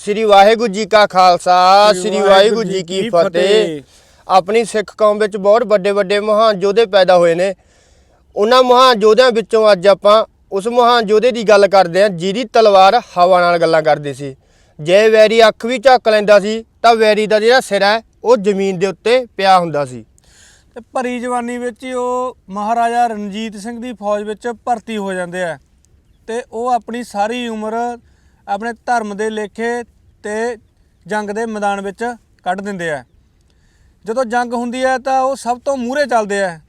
ਸ੍ਰੀ ਵਾਹਿਗੁਰੂ ਜੀ ਕਾ ਖਾਲਸਾ ਸ੍ਰੀ ਵਾਹਿਗੁਰੂ ਜੀ ਕੀ ਫਤਿਹ। ਆਪਣੀ ਸਿੱਖ ਕੌਮ ਵਿੱਚ ਬਹੁਤ ਵੱਡੇ ਵੱਡੇ ਮਹਾਨ ਯੋਧੇ ਪੈਦਾ ਹੋਏ ਨੇ। ਉਹਨਾਂ ਮਹਾਨ ਯੋਧਿਆਂ ਵਿੱਚੋਂ ਅੱਜ ਆਪਾਂ ਉਸ ਮਹਾਨ ਯੋਧੇ ਦੀ ਗੱਲ ਕਰਦੇ ਹਾਂ ਜਿਹਦੀ ਤਲਵਾਰ ਹਵਾ ਨਾਲ ਗੱਲਾਂ ਕਰਦੀ ਸੀ। ਜੇ ਵੈਰੀ ਅੱਖ ਵੀ ਝੱਕ ਲੈਂਦਾ ਸੀ ਤਾਂ ਵੈਰੀ ਦਾ ਜਿਹੜਾ ਸਿਰ ਹੈ ਉਹ ਜ਼ਮੀਨ ਦੇ ਉੱਤੇ ਪਿਆ ਹੁੰਦਾ ਸੀ। ਤੇ ਭਰੀ ਜਵਾਨੀ ਵਿੱਚ ਹੀ ਉਹ ਮਹਾਰਾਜਾ ਰਣਜੀਤ ਸਿੰਘ ਦੀ ਫੌਜ ਵਿੱਚ ਭਰਤੀ ਹੋ ਜਾਂਦੇ ਆ। ਤੇ ਉਹ ਆਪਣੀ ਸਾਰੀ ਉਮਰ ਆਪਣੇ ਧਰਮ ਦੇ ਲੇਖੇ ਤੇ ਜੰਗ ਦੇ ਮੈਦਾਨ ਵਿੱਚ ਕੱਢ ਦਿੰਦੇ ਆ। ਜਦੋਂ ਜੰਗ ਹੁੰਦੀ ਹੈ ਤਾਂ ਉਹ ਸਭ ਤੋਂ ਮੂਹਰੇ ਚੱਲਦੇ ਆ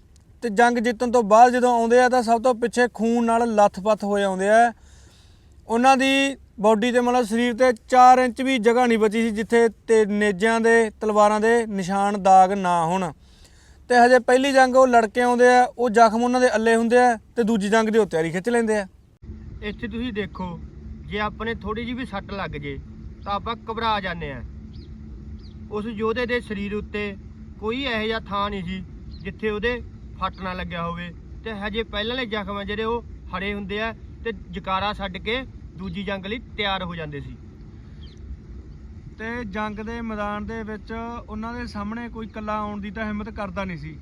ਤੇ ਜੰਗ ਜਿੱਤਣ ਤੋਂ ਬਾਅਦ ਜਦੋਂ ਆਉਂਦੇ ਆ ਤਾਂ ਸਭ ਤੋਂ ਪਿੱਛੇ ਖੂਨ ਨਾਲ ਲੱਥ-ਪੱਥ ਹੋਏ ਆਉਂਦੇ ਆ। ਉਹਨਾਂ ਦੀ ਬਾਡੀ ਤੇ ਮਤਲਬ ਸਰੀਰ ਤੇ 4 ਇੰਚ ਵੀ ਜਗ੍ਹਾ ਨਹੀਂ ਬਚੀ ਸੀ ਜਿੱਥੇ ਤੇ ਨੇਜਿਆਂ ਦੇ, ਤਲਵਾਰਾਂ ਦੇ ਨਿਸ਼ਾਨ ਦਾਗ ਨਾ ਹੋਣ। ਤੇ ਹਜੇ ਪਹਿਲੀ ਜੰਗ ਉਹ ਲੜਕੇ ਆਉਂਦੇ ਆ, ਉਹ ਜ਼ਖਮ ਉਹਨਾਂ ਦੇ ਅੱਲੇ ਹੁੰਦੇ ਆ ਤੇ ਦੂਜੀ ਜੰਗ ਦੀ ਉਹ ਤਿਆਰੀ ਖਿੱਚ ਲੈਂਦੇ ਆ। ਇੱਥੇ ਤੁਸੀਂ ਦੇਖੋ ਜੇ ਆਪਣੇ ਥੋੜੀ ਜਿਹੀ ਵੀ ਸੱਟ ਲੱਗ ਜੇ, ਤਾਂ ਆਪਾਂ ਘਬਰਾ ਜਾਂਦੇ ਆ ਉਸ ਯੋਧੇ ਦੇ ਸਰੀਰ ਉੱਤੇ ਕੋਈ ਇਹੋ ਜਿਹਾ ਥਾਂ ਨਹੀਂ ਸੀ ਜਿੱਥੇ ਉਹਦੇ ਫੱਟ ਨਾ ਲੱਗਿਆ ਹੋਵੇ ਤੇ ਹਜੇ ਪਹਿਲਾਂ ਦੇ ਜ਼ਖਮ ਆ ਜਿਹੜੇ ਉਹ ਹਰੇ ਹੁੰਦੇ ਆ ਤੇ ਜਕਾਰਾ ਛੱਡ ਕੇ ਦੂਜੀ ਜੰਗ ਲਈ ਤਿਆਰ ਹੋ ਜਾਂਦੇ ਸੀ। ਤੇ ਜੰਗ ਦੇ ਮੈਦਾਨ ਦੇ ਵਿੱਚ ਉਹਨਾਂ ਦੇ ਸਾਹਮਣੇ ਕੋਈ ਕੱਲਾ ਆਉਣ ਦੀ ਤਾਂ ਹਿੰਮਤ ਕਰਦਾ ਨਹੀਂ ਸੀ।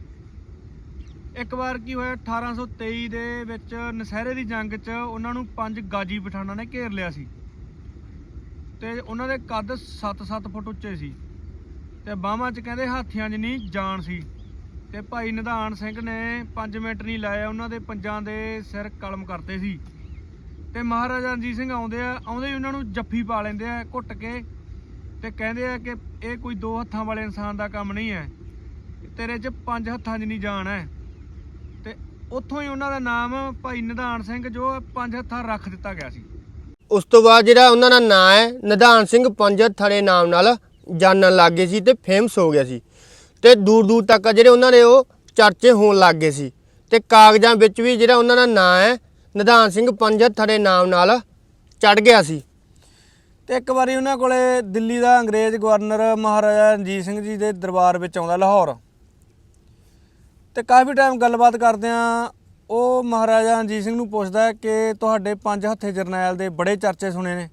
ਇੱਕ ਵਾਰ ਕੀ ਹੋਇਆ 1823 ਦੇ ਵਿੱਚ ਨਸਹਿਰੇ ਦੀ ਜੰਗ 'ਚ ਉਹਨਾਂ ਨੂੰ ਪੰਜ ਗਾਜੀ ਪਠਾਨਾਂ ਨੇ ਘੇਰ ਲਿਆ ਸੀ। ਤੇ ਉਹਨਾਂ ਦੇ ਕੱਦ 7-7 ਫੁੱਟ ਉੱਚੇ ਸੀ। ਤੇ ਬਾਹਾਂ 'ਚ ਕਹਿੰਦੇ ਹਾਥੀਆਂ ਜਿੰਨੀ ਜਾਨ ਸੀ। ਤੇ ਭਾਈ ਨਿਧਾਨ ਸਿੰਘ ਨੇ 5 ਮਿੰਟ ਨਹੀਂ ਲਾਇਆ, ਉਹਨਾਂ ਦੇ ਪੰਜਾਂ ਦੇ ਸਿਰ ਕਲਮ ਕਰਤੇ ਸੀ। ਤੇ ਮਹਾਰਾਜਾ ਰਣਜੀਤ ਸਿੰਘ ਆਉਂਦੇ ਆ, ਆਉਂਦੇ ਹੀ ਉਹਨਾਂ ਨੂੰ ਜੱਫੀ ਪਾ ਲੈਂਦੇ ਆ, ਘੁੱਟ ਕੇ। ਤੇ ਕਹਿੰਦੇ ਆ ਕਿ ਇਹ ਕੋਈ ਦੋ ਹੱਥਾਂ ਵਾਲੇ ਇਨਸਾਨ ਦਾ ਕੰਮ ਨਹੀਂ ਹੈ। ਤੇਰੇ 'ਚ ਪੰਜ ਹੱਥਾਂ ਜਿੰਨੀ ਜਾਨ ਹੈ। ਉੱਥੋਂ ਹੀ ਉਹਨਾਂ ਦਾ ਨਾਮ ਭਾਈ ਨਿਧਾਨ ਸਿੰਘ ਜੋ ਪੰਜ ਹੱਥਾਂ ਰੱਖ ਦਿੱਤਾ ਗਿਆ ਸੀ। ਉਸ ਤੋਂ ਬਾਅਦ ਜਿਹੜਾ ਉਹਨਾਂ ਦਾ ਨਾਂ ਹੈ ਨਿਧਾਨ ਸਿੰਘ ਪੰਜਤ ਥੜੇ ਨਾਮ ਨਾਲ ਜਾਣਨ ਲੱਗ ਗਏ ਸੀ ਤੇ ਫੇਮਸ ਹੋ ਗਿਆ ਸੀ। ਤੇ ਦੂਰ ਦੂਰ ਤੱਕ ਜਿਹੜੇ ਉਹਨਾਂ ਦੇ ਉਹ ਚਰਚੇ ਹੋਣ ਲੱਗ ਗਏ ਸੀ। ਤੇ ਕਾਗਜ਼ਾਂ ਵਿੱਚ ਵੀ ਜਿਹੜਾ ਉਹਨਾਂ ਦਾ ਨਾਂ ਹੈ ਨਿਧਾਨ ਸਿੰਘ ਪੰਜਤ ਥੜੇ ਨਾਮ ਨਾਲ ਚੜ ਗਿਆ ਸੀ। ਤੇ ਇੱਕ ਵਾਰੀ ਉਹਨਾਂ ਕੋਲੇ ਦਿੱਲੀ ਦਾ ਅੰਗਰੇਜ਼ ਗਵਰਨਰ ਮਹਾਰਾਜਾ ਰਣਜੀਤ ਸਿੰਘ ਜੀ ਦੇ ਦਰਬਾਰ ਵਿੱਚ ਆਉਂਦਾ ਲਾਹੌਰ। ਤੇ ਕਾਫੀ ਟਾਈਮ ਗੱਲਬਾਤ ਕਰਦੇ ਆ। ਉਹ ਮਹਾਰਾਜਾ ਰਣਜੀਤ ਸਿੰਘ ਨੂੰ ਪੁੱਛਦਾ ਹੈ ਕਿ ਤੁਹਾਡੇ ਪੰਜ ਹੱਥੇ ਜਰਨੈਲ ਦੇ ਬੜੇ ਚਰਚੇ ਸੁਣੇ ਨੇ।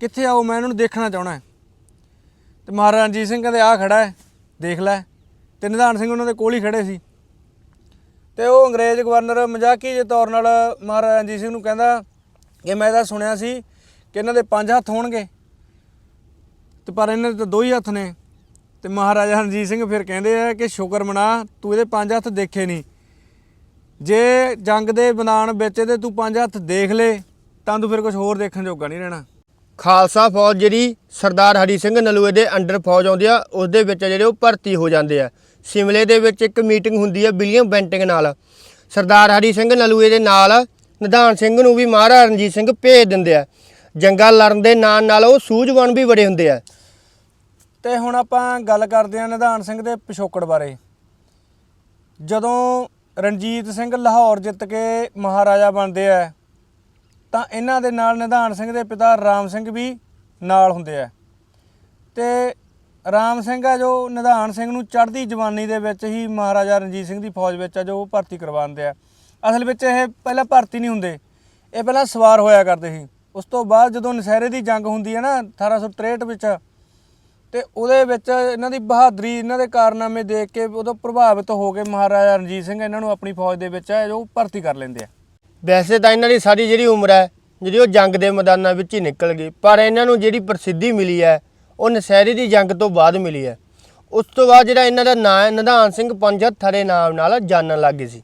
ਕਿੱਥੇ ਆਓ? ਮੈਂ ਇਹਨਾਂ ਨੂੰ ਦੇਖਣਾ ਚਾਹਣਾ ਹੈ। ਤੇ ਮਹਾਰਾਜਾ ਰਣਜੀਤ ਸਿੰਘ ਕਹਿੰਦੇ ਆ ਖੜਾ ਹੈ, ਦੇਖ ਲੈ। ਤੇ ਨਿਧਾਨ ਸਿੰਘ ਉਹਨਾਂ ਦੇ ਕੋਲ ਹੀ ਖੜੇ ਸੀ। ਤੇ ਉਹ ਅੰਗਰੇਜ਼ ਗਵਰਨਰ ਮਜ਼ਾਕੀ ਜਿਹੇ ਤੌਰ ਨਾਲ ਮਹਾਰਾਜਾ ਰਣਜੀਤ ਸਿੰਘ ਨੂੰ ਕਹਿੰਦਾ ਕਿ ਮੈਂ ਤਾਂ ਸੁਣਿਆ ਸੀ ਕਿ ਇਹਨਾਂ ਦੇ ਪੰਜ ਹੱਥ ਹੋਣਗੇ। ਤੇ ਪਰ ਇਹਨਾਂ ਦੇ ਤਾਂ ਦੋ ਹੀ ਹੱਥ ਨੇ। ਤੇ ਮਹਾਰਾਜਾ ਰਣਜੀਤ ਸਿੰਘ ਫਿਰ ਕਹਿੰਦੇ ਆ ਕਿ ਸ਼ੁਕਰ ਮਨਾ, ਤੂੰ ਇਹਦੇ ਪੰਜ ਹੱਥ ਦੇਖੇ ਨਹੀਂ। ਜੇ ਜੰਗ ਦੇ ਮੈਦਾਨ ਵਿੱਚ ਇਹਦੇ ਤੂੰ ਪੰਜ ਹੱਥ ਦੇਖ ਲੇ, ਤਾਂ ਤੂੰ ਫਿਰ ਕੁਝ ਹੋਰ ਦੇਖਣ ਜੋਗਾ ਨਹੀਂ ਰਹਿਣਾ। ਖਾਲਸਾ ਫੌਜ ਜਿਹੜੀ ਸਰਦਾਰ ਹਰੀ ਸਿੰਘ ਨਲੂਏ ਦੇ ਅੰਡਰ ਫੌਜ ਆਉਂਦੀ ਆ ਉਸ ਦੇ ਵਿੱਚ ਜਿਹੜੇ ਉਹ ਭਰਤੀ ਹੋ ਜਾਂਦੇ ਆ। ਸਿਮਲੇ ਦੇ ਵਿੱਚ ਇੱਕ ਮੀਟਿੰਗ ਹੁੰਦੀ ਆ ਵਿਲੀਅਮ ਬੈਂਟਿੰਗ ਨਾਲ। ਸਰਦਾਰ ਹਰੀ ਸਿੰਘ ਨਲੂਏ ਦੇ ਨਾਲ ਨਿਧਾਨ ਸਿੰਘ ਨੂੰ ਵੀ ਮਹਾਰਾਜਾ ਰਣਜੀਤ ਸਿੰਘ ਭੇਜ ਦਿੰਦੇ ਆ। ਜੰਗਾਂ ਲੜਨ ਦੇ ਨਾਲ ਨਾਲ ਉਹ ਸੂਝਵਾਨ ਵੀ ਬੜੇ ਹੁੰਦੇ ਆ। ਤੇ ਹੁਣ ਆਪਾਂ ਗੱਲ ਕਰਦੇ ਹਾਂ ਨਿਧਾਨ ਸਿੰਘ ਦੇ ਪਿਛੋਕੜ ਬਾਰੇ। ਜਦੋਂ ਰਣਜੀਤ ਸਿੰਘ ਲਾਹੌਰ ਜਿੱਤ ਕੇ ਮਹਾਰਾਜਾ ਬਣਦੇ ਆ, ਤਾਂ ਇਹਨਾਂ ਦੇ ਨਾਲ ਨਿਧਾਨ ਸਿੰਘ ਦੇ ਪਿਤਾ ਰਾਮ ਸਿੰਘ ਵੀ ਨਾਲ ਹੁੰਦੇ ਆ। ਤੇ ਰਾਮ ਸਿੰਘ ਆ ਜੋ ਨਿਧਾਨ ਸਿੰਘ ਨੂੰ ਚੜ੍ਹਦੀ ਜਵਾਨੀ ਦੇ ਵਿੱਚ ਹੀ ਮਹਾਰਾਜਾ ਰਣਜੀਤ ਸਿੰਘ ਦੀ ਫੌਜ ਵਿੱਚ ਆ ਜੋ ਉਹ ਭਰਤੀ ਕਰਵਾਉਂਦੇ ਆ। ਅਸਲ ਵਿੱਚ ਇਹ ਪਹਿਲਾਂ ਭਰਤੀ ਨਹੀਂ ਹੁੰਦੇ, ਇਹ ਪਹਿਲਾਂ ਸਵਾਰ ਹੋਇਆ ਕਰਦੇ ਸੀ। ਉਸ ਤੋਂ ਬਾਅਦ ਜਦੋਂ ਨਸ਼ਹਿਰੇ ਦੀ ਜੰਗ ਹੁੰਦੀ ਹੈ ਨਾ 1863 ਵਿੱਚ ਤੇ ਉਹਦੇ ਵਿੱਚ ਇਹਨਾਂ ਦੀ ਬਹਾਦਰੀ ਇਹਨਾਂ ਦੇ ਕਾਰਨਾਮੇ ਦੇਖ ਕੇ ਉਦੋਂ ਪ੍ਰਭਾਵਿਤ ਹੋ ਕੇ ਮਹਾਰਾਜਾ ਰਣਜੀਤ ਸਿੰਘ ਇਹਨਾਂ ਨੂੰ ਆਪਣੀ ਫੌਜ ਦੇ ਵਿੱਚ ਹੈ ਜੋ ਭਰਤੀ ਕਰ ਲੈਂਦੇ ਆ। ਵੈਸੇ ਤਾਂ ਇਹਨਾਂ ਦੀ ਸਾਰੀ ਜਿਹੜੀ ਉਮਰ ਹੈ ਜਿਹੜੀ ਉਹ ਜੰਗ ਦੇ ਮੈਦਾਨਾਂ ਵਿੱਚ ਹੀ ਨਿਕਲ ਗਈ ਪਰ ਇਹਨਾਂ ਨੂੰ ਜਿਹੜੀ ਪ੍ਰਸਿੱਧੀ ਮਿਲੀ ਹੈ ਉਹ ਨਸ਼ਹਿਰੇ ਦੀ ਜੰਗ ਤੋਂ ਬਾਅਦ ਮਿਲੀ ਹੈ। ਉਸ ਤੋਂ ਬਾਅਦ ਜਿਹੜਾ ਇਹਨਾਂ ਦਾ ਨਾਂ ਨਿਧਾਨ ਸਿੰਘ ਪੰਜਤ ਥੜੇ ਨਾਮ ਨਾਲ ਜਾਣਨ ਲੱਗ ਗਏ ਸੀ।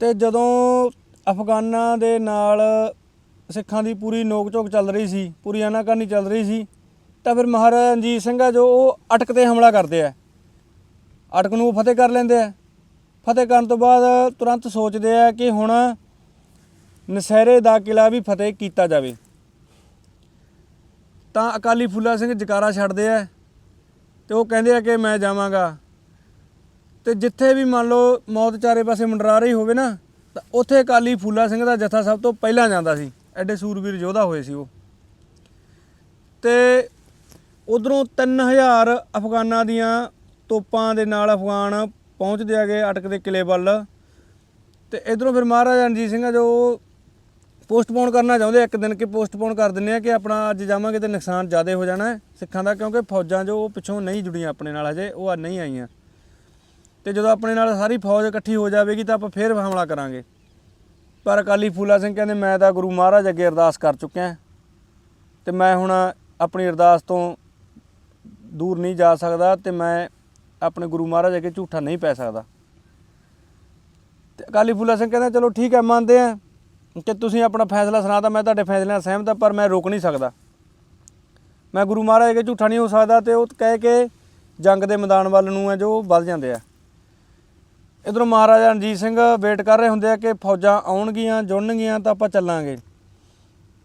ਤੇ ਜਦੋਂ ਅਫਗਾਨਾਂ ਦੇ ਨਾਲ ਸਿੱਖਾਂ ਦੀ ਪੂਰੀ ਨੋਕ ਝੋਕ ਚੱਲ ਰਹੀ ਸੀ ਪੂਰੀ ਆਨਾਕਾਨੀ ਚੱਲ ਰਹੀ ਸੀ ਤਾਂ ਫਿਰ ਮਹਾਰਾਜਾ ਰਣਜੀਤ ਸਿੰਘ ਆ ਜੋ ਉਹ ਅਟਕ ਤੇ ਹਮਲਾ ਕਰਦੇ ਆ। ਅਟਕ ਨੂੰ ਉਹ ਫਤਿਹ ਕਰ ਲੈਂਦੇ ਆ। ਫਤਿਹ ਕਰਨ ਤੋਂ ਬਾਅਦ ਤੁਰੰਤ ਸੋਚਦੇ ਆ ਕਿ ਹੁਣ ਨਸਹਿਰੇ ਦਾ ਕਿਲਾ ਵੀ ਫਤਿਹ ਕੀਤਾ ਜਾਵੇ। ਤਾਂ ਅਕਾਲੀ ਫੁੱਲਾ ਸਿੰਘ ਜਕਾਰਾ ਛੱਡਦੇ ਆ ਤੇ ਉਹ ਕਹਿੰਦੇ ਆ ਕਿ ਮੈਂ ਜਾਵਾਂਗਾ। ਤੇ ਜਿੱਥੇ ਵੀ ਮੰਨ ਲਓ ਮੌਤ ਚਾਰੇ ਪਾਸੇ ਮੰਡਰਾ ਰਹੀ ਹੋਵੇ ਨਾ, ਤਾਂ ਉੱਥੇ ਅਕਾਲੀ ਫੁੱਲਾ ਸਿੰਘ ਦਾ ਜਥਾ ਸਭ ਤੋਂ ਪਹਿਲਾਂ ਜਾਂਦਾ ਸੀ। ਐਡੇ ਸੂਰਬੀਰ ਯੋਧਾ ਹੋਏ ਸੀ ਉਹ। ਤੇ ਉਧਰੋਂ 3000 ਅਫਗਾਨਾਂ ਦੀਆਂ ਤੋਪਾਂ ਦੇ ਨਾਲ ਅਫਗਾਨ ਪਹੁੰਚਦੇ ਆਗੇ ਅਟਕ ਦੇ ਕਿਲੇ ਵੱਲ। ਤੇ ਇਧਰੋਂ ਫਿਰ ਮਹਾਰਾਜਾ ਰਣਜੀਤ ਸਿੰਘ ਆ ਜੋ ਪੋਸਟਪੋਨ ਕਰਨਾ ਚਾਹੁੰਦੇ ਇੱਕ ਦਿਨ ਕਿ ਪੋਸਟਪੋਨ ਕਰ ਦਿੰਨੇ ਆ ਕਿ ਆਪਣਾ ਅੱਜ ਜਾਵਾਂਗੇ ਤੇ ਨੁਕਸਾਨ ਜ਼ਿਆਦਾ ਹੋ ਜਾਣਾ ਸਿੱਖਾਂ ਦਾ, ਕਿਉਂਕਿ ਫੌਜਾਂ ਜੋ ਉਹ ਪਿੱਛੋਂ ਨਹੀਂ ਜੁੜੀਆਂ ਆਪਣੇ ਨਾਲ ਹਜੇ, ਉਹ ਆ ਨਹੀਂ ਆਈਆਂ। ਤੇ ਜਦੋਂ ਆਪਣੇ ਨਾਲ ਸਾਰੀ ਫੌਜ ਇਕੱਠੀ ਹੋ ਜਾਵੇਗੀ ਤਾਂ ਆਪਾਂ ਫੇਰ ਹਮਲਾ ਕਰਾਂਗੇ। ਪਰ ਅਕਾਲੀ ਫੂਲਾ ਸਿੰਘ ਕਹਿੰਦੇ, ਮੈਂ ਤਾਂ ਗੁਰੂ ਮਹਾਰਾਜ ਅੱਗੇ ਅਰਦਾਸ ਕਰ ਚੁੱਕਿਆ ਤੇ ਮੈਂ ਹੁਣ ਆਪਣੀ ਅਰਦਾਸ ਤੋਂ ਦੂਰ ਨਹੀਂ ਜਾ ਸਕਦਾ ਤੇ ਮੈਂ ਆਪਣੇ ਗੁਰੂ ਮਹਾਰਾਜ ਅੱਗੇ ਝੂਠਾ ਨਹੀਂ ਪੈ ਸਕਦਾ। ਤੇ ਅਕਾਲੀ ਫੂਲਾ ਸਿੰਘ ਕਹਿੰਦਾ, ਚਲੋ ਠੀਕ ਹੈ, ਮੰਨਦੇ ਆ ਕਿ ਤੁਸੀਂ ਆਪਣਾ ਫੈਸਲਾ ਸੁਣਾਤਾ, ਮੈਂ ਤੁਹਾਡੇ ਫੈਸਲੇ ਨਾਲ ਸਹਿਮਤ ਹਾਂ, ਪਰ ਮੈਂ ਰੋਕ ਨਹੀਂ ਸਕਦਾ। ਮੈਂ ਗੁਰੂ ਮਹਾਰਾਜ ਅੱਗੇ ਝੂਠਾ ਨਹੀਂ ਹੋ ਸਕਦਾ ਤੇ ਉਹ ਕਹਿ ਕੇ ਜੰਗ ਦੇ ਮੈਦਾਨ ਵੱਲ ਨੂੰ ਹੈ ਜੋ ਵੱਧ ਜਾਂਦੇ ਆ। ਇਧਰੋਂ ਮਹਾਰਾਜਾ ਰਣਜੀਤ ਸਿੰਘ ਵੇਟ ਕਰ ਰਹੇ ਹੁੰਦੇ ਆ ਕਿ ਫੌਜਾਂ ਆਉਣਗੀਆਂ, ਜੁੜਨਗੀਆਂ ਤਾਂ ਆਪਾਂ ਚੱਲਾਂਗੇ।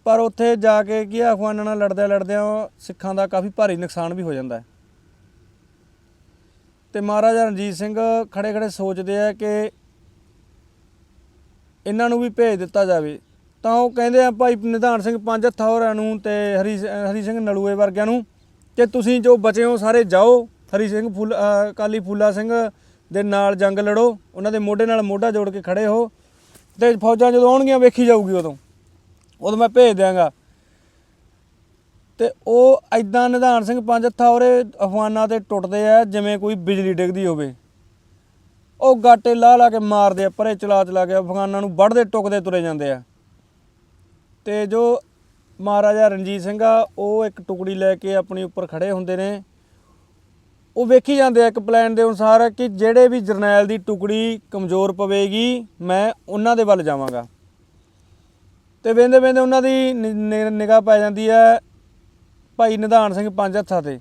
ਪਰ ਉੱਥੇ ਜਾ ਕੇ ਕੀ ਆ, ਅਫਗਾਨਾਂ ਨਾਲ ਲੜਦੇ ਲੜਦਿਆਂ ਸਿੱਖਾਂ ਦਾ ਕਾਫੀ ਭਾਰੀ ਨੁਕਸਾਨ ਵੀ ਹੋ ਜਾਂਦਾ ਹੈ। ਤੇ ਮਹਾਰਾਜਾ ਰਣਜੀਤ ਸਿੰਘ ਖੜੇ ਖੜੇ ਸੋਚਦੇ ਆ ਕਿ ਇਹਨਾਂ ਨੂੰ ਵੀ ਭੇਜ ਦਿੱਤਾ ਜਾਵੇ। ਤਾਂ ਉਹ ਕਹਿੰਦੇ ਆ ਭਾਈ ਨਿਧਾਨ ਸਿੰਘ ਪੰਜ ਹੱਥਾ ਹੋਰਾਂ ਨੂੰ ਤੇ ਹਰੀ ਹਰੀ ਸਿੰਘ ਨਲੂਏ ਵਰਗਿਆਂ ਨੂੰ ਕਿ ਤੁਸੀਂ ਜੋ ਬਚੇ ਹੋ ਸਾਰੇ ਜਾਓ। ਹਰੀ ਸਿੰਘ ਫੁੱਲ ਅਹ ਅਕਾਲੀ ਫੂਲਾ ਸਿੰਘ ਦੇ ਨਾਲ ਜੰਗ ਲੜੋ। ਉਹਨਾਂ ਦੇ ਮੋਢੇ ਨਾਲ ਮੋਢਾ ਜੋੜ ਕੇ ਖੜੇ ਹੋ। ਤੇ ਫੌਜਾਂ ਜਦੋਂ ਆਉਣਗੀਆਂ ਵੇਖੀ ਜਾਊਗੀ ਉਦੋਂ। ਉਦੋਂ ਮੈਂ ਭੇਜ ਦਿਆਂਗਾ। ਤੇ ਉਹ ਐਦਾਂ ਨਿਧਾਨ ਸਿੰਘ ਪੰਜ ਹੱਥਾ ਉਹਰੇ ਅਫਗਾਨਾਂ ਤੇ ਟੁੱਟਦੇ ਆ, ਜਿਵੇਂ ਕੋਈ ਬਿਜਲੀ ਡਿੱਗਦੀ ਹੋਵੇ। ਉਹ ਗਾਟੇ ਲਾ ਲਾ ਕੇ ਮਾਰਦੇ ਆ, ਪਰੇ ਚਲਾ ਚਲਾ ਕੇ ਅਫਗਾਨਾਂ ਨੂੰ ਵੱਢਦੇ, ਟੁਕਦੇ, ਤੁਰੇ ਜਾਂਦੇ ਆ। ਤੇ ਜੋ ਮਹਾਰਾਜਾ ਰਣਜੀਤ ਸਿੰਘ ਆ, ਉਹ ਇੱਕ ਟੁਕੜੀ ਲੈ ਕੇ ਆਪਣੀ ਉੱਪਰ ਖੜੇ ਹੁੰਦੇ ਨੇ। ਉਹ ਵੇਖੀ ਜਾਂਦੇ ਆ ਇੱਕ ਪਲਾਨ ਦੇ ਅਨੁਸਾਰ ਕਿ ਜਿਹੜੇ ਵੀ ਜਰਨੈਲ ਦੀ ਟੁਕੜੀ ਕਮਜ਼ੋਰ ਪਵੇਗੀ, ਮੈਂ ਉਹਨਾਂ ਦੇ ਵੱਲ ਜਾਵਾਂਗਾ। ਤੇ ਵੇਂਦੇ ਵੇਂਦੇ ਉਹਨਾਂ ਦੀ ਨਿਗਾਹ ਪੈ ਜਾਂਦੀ ਹੈ ਭਾਈ ਨਿਧਾਨ ਸਿੰਘ ਪੰਜ ਹੱਥਾਂ ਤੇ।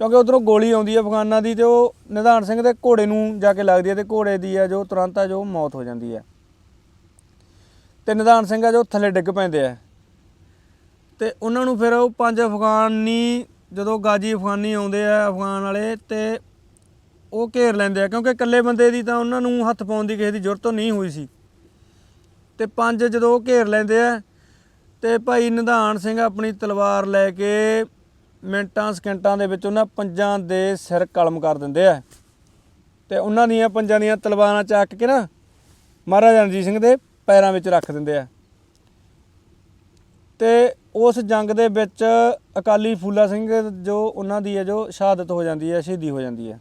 ਕਿਉਂਕਿ ਉਧਰੋਂ ਗੋਲੀ ਆਉਂਦੀ ਹੈ ਅਫਗਾਨਾਂ ਦੀ ਤੇ ਉਹ ਨਿਧਾਨ ਸਿੰਘ ਦੇ ਘੋੜੇ ਨੂੰ ਜਾ ਕੇ ਲੱਗਦੀ ਹੈ ਤੇ ਘੋੜੇ ਦੀ ਹੈ ਜੋ ਤੁਰੰਤ ਆ ਜੋ ਮੌਤ ਹੋ ਜਾਂਦੀ ਹੈ। ਤੇ ਨਿਧਾਨ ਸਿੰਘ ਆ ਜੋ ਥੱਲੇ ਡਿੱਗ ਪੈਂਦੇ ਆ ਤੇ ਉਹਨਾਂ ਨੂੰ ਫਿਰ ਉਹ ਪੰਜ ਅਫਗਾਨੀ, ਜਦੋਂ ਗਾਜੀ ਅਫਗਾਨੀ ਆਉਂਦੇ ਆ ਅਫਗਾਨ ਵਾਲੇ ਤੇ ਉਹ ਘੇਰ ਲੈਂਦੇ ਆ ਕਿਉਂਕਿ ਇਕੱਲੇ ਬੰਦੇ ਦੀ ਤਾਂ ਉਹਨਾਂ ਨੂੰ ਹੱਥ ਪਾਉਣ ਦੀ ਕਿਸੇ ਦੀ ਜ਼ਰੂਰਤ ਨਹੀਂ ਹੋਈ ਸੀ। ਤੇ ਪੰਜ ਜਦੋਂ ਘੇਰ ਲੈਂਦੇ ਆ, ਤੇ ਭਾਈ ਨਿਧਾਨ ਸਿੰਘ ਆਪਣੀ ਤਲਵਾਰ ਲੈ ਕੇ ਮਿੰਟਾਂ, ਸਕਿੰਟਾਂ ਦੇ ਵਿੱਚ ਉਹਨਾਂ ਪੰਜਾਂ ਦੇ ਸਿਰ ਕਲਮ ਕਰ ਦਿੰਦੇ ਆ। ਤੇ ਉਹਨਾਂ ਦੀਆਂ ਪੰਜਾਂ ਦੀਆਂ ਤਲਵਾਰਾਂ ਚੱਕ ਕੇ ਨਾ ਮਹਾਰਾਜਾ ਰਣਜੀਤ ਸਿੰਘ ਦੇ ਪੈਰਾਂ ਵਿੱਚ ਰੱਖ ਦਿੰਦੇ ਆ। ਤੇ ਉਸ ਜੰਗ ਦੇ ਵਿੱਚ ਅਕਾਲੀ ਫੂਲਾ ਸਿੰਘ ਜੋ ਉਹਨਾਂ ਦੀ ਹੈ, ਜੋ ਸ਼ਹਾਦਤ ਹੋ ਜਾਂਦੀ ਹੈ, ਸ਼ਹੀਦੀ ਹੋ ਜਾਂਦੀ ਹੈ।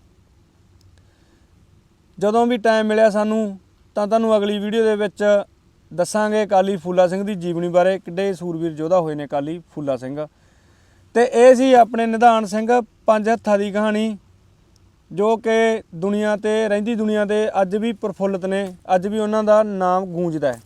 ਜਦੋਂ ਵੀ ਟਾਈਮ ਮਿਲਿਆ ਸਾਨੂੰ, ਤਾਂ ਤੁਹਾਨੂੰ ਅਗਲੀ ਵੀਡੀਓ ਦੇ ਵਿੱਚ ਦੱਸਾਂਗੇ ਕਾਲੀ ਫੂਲਾ ਸਿੰਘ ਦੀ ਜੀਵਨੀ ਬਾਰੇ, ਕਿੱਡੇ ਸੂਰਵੀਰ ਯੋਧਾ ਹੋਏ ਨੇ ਕਾਲੀ ਫੂਲਾ ਸਿੰਘ। ਤੇ ਇਹ ਸੀ ਆਪਣੇ ਨਿਧਾਨ ਸਿੰਘ ਪੰਜ ਹੱਥਾਂ ਦੀ ਕਹਾਣੀ, ਜੋ ਕਿ ਦੁਨੀਆ ਤੇ, ਰਹਿੰਦੀ ਦੁਨੀਆ ਤੇ ਅੱਜ ਵੀ ਪ੍ਰਫੁੱਲਤ ਨੇ, ਅੱਜ ਵੀ ਉਹਨਾਂ ਦਾ ਨਾਮ ਗੂੰਜਦਾ ਹੈ।